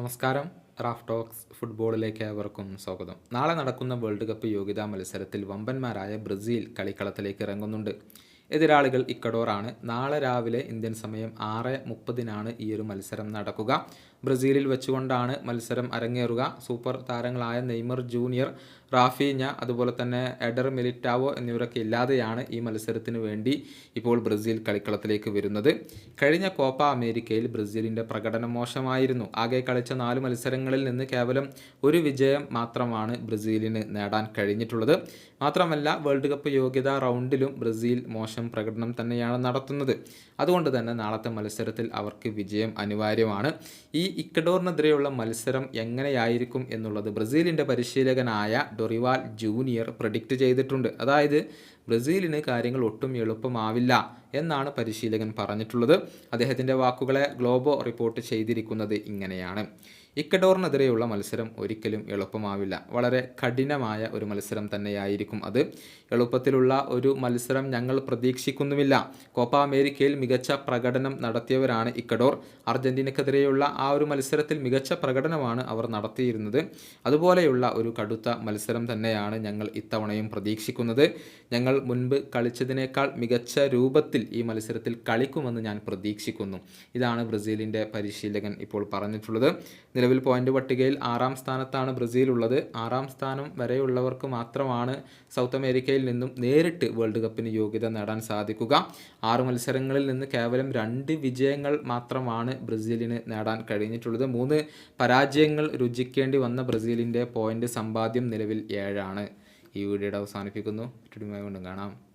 നമസ്കാരം. Raf talks ഫുട്ബോളിലേക്ക് ഏവർക്കും സ്വാഗതം. നാളെ നടക്കുന്ന വേൾഡ് കപ്പ് യോഗ്യതാ മത്സരത്തിൽ വമ്പന്മാരായ ബ്രസീൽ കളിക്കളത്തിലേക്ക് ഇറങ്ങുന്നുണ്ട്. എതിരാളികൾ ഇക്കഡോറാണ്. നാളെ രാവിലെ ഇന്ത്യൻ സമയം ആറ് മുപ്പതിനാണ് ഈ ഒരു മത്സരം നടക്കുക. ബ്രസീലിൽ വെച്ചുകൊണ്ടാണ് മത്സരം അരങ്ങേറുക. സൂപ്പർ താരങ്ങളായ നെയ്മർ ജൂനിയർ റാഫീഞ്ഞ അതുപോലെ തന്നെ എഡർ മിലിറ്റാവോ എന്നിവരൊക്കെ ഇല്ലാതെയാണ് ഈ മത്സരത്തിന് വേണ്ടി ഇപ്പോൾ ബ്രസീൽ കളിക്കളത്തിലേക്ക് വരുന്നത്. കഴിഞ്ഞ കോപ്പ അമേരിക്കയിൽ ബ്രസീലിന്റെ പ്രകടനം മോശമായിരുന്നു. ആകെ കളിച്ച നാല് മത്സരങ്ങളിൽ നിന്ന് കേവലം ഒരു വിജയം മാത്രമാണ് ബ്രസീലിന് നേടാൻ കഴിഞ്ഞിട്ടുള്ളത്. മാത്രമല്ല വേൾഡ് കപ്പ് യോഗ്യതാ റൗണ്ടിലും ബ്രസീൽ മോശം പ്രകടനം തന്നെയാണ് നടത്തുന്നത്. അതുകൊണ്ട് തന്നെ നാളത്തെ മത്സരത്തിൽ അവർക്ക് വിജയം അനിവാര്യമാണ്. ഈ ഇക്കഡോറിനെതിരെയുള്ള മത്സരം എങ്ങനെയായിരിക്കും എന്നുള്ളത് ബ്രസീലിന്റെ പരിശീലകനായ ഡൊറിവാൽ ജൂനിയർ പ്രഡിക്റ്റ് ചെയ്തിട്ടുണ്ട്. അതായത് ബ്രസീലിന് കാര്യങ്ങൾ ഒട്ടും എളുപ്പമാവില്ല എന്നാണ് പരിശീലകൻ പറഞ്ഞിട്ടുള്ളത്. അദ്ദേഹത്തിന്റെ വാക്കുകളെ ഗ്ലോബോ റിപ്പോർട്ട് ചെയ്തിരിക്കുന്നത് ഇങ്ങനെയാണ്. ഇക്കഡോറിനെതിരെയുള്ള മത്സരം ഒരിക്കലും എളുപ്പമാവില്ല. വളരെ കഠിനമായ ഒരു മത്സരം തന്നെയായിരിക്കും അത്. എളുപ്പത്തിലുള്ള ഒരു മത്സരം ഞങ്ങൾ പ്രതീക്ഷിക്കുന്നുമില്ല. കോപ്പ അമേരിക്കയിൽ മികച്ച പ്രകടനം നടത്തിയവരാണ് ഇക്കഡോർ അർജന്റീനക്കെതിരെയുള്ള ആ ഒരു മത്സരത്തിൽ മികച്ച പ്രകടനമാണ് അവർ നടത്തിയിരുന്നത്. അതുപോലെയുള്ള ഒരു കടുത്ത മത്സരം തന്നെയാണ് ഞങ്ങൾ ഇത്തവണയും പ്രതീക്ഷിക്കുന്നത്. ഞങ്ങൾ മുൻപ് കളിച്ചതിനേക്കാൾ മികച്ച രൂപത്തിൽ ഈ മത്സരത്തിൽ കളിക്കുമെന്ന് ഞാൻ പ്രതീക്ഷിക്കുന്നു. ഇതാണ് ബ്രസീലിന്റെ പരിശീലകൻ ഇപ്പോൾ പറഞ്ഞിട്ടുള്ളത്. നിലവിൽ പോയിന്റ് പട്ടികയിൽ ആറാം സ്ഥാനത്താണ് ബ്രസീൽ ഉള്ളത് ആറാം സ്ഥാനം വരെയുള്ളവർക്ക് മാത്രമാണ് സൗത്ത് അമേരിക്കയിൽ നിന്നും നേരിട്ട് വേൾഡ് കപ്പിന് യോഗ്യത നേടാൻ സാധിക്കുക. ആറ് മത്സരങ്ങളിൽ നിന്ന് കേവലം രണ്ട് വിജയങ്ങൾ മാത്രമാണ് ബ്രസീലിന് നേടാൻ കഴിഞ്ഞിട്ടുള്ളത്. മൂന്ന് പരാജയങ്ങൾ രുചിക്കേണ്ടി വന്ന ബ്രസീലിന്റെ പോയിന്റ് സമ്പാദ്യം നിലവിൽ ഏഴാണ്. ഈ വീഡിയോയുടെ അവസാനിപ്പിക്കുന്നു. വീണ്ടും കാണാം.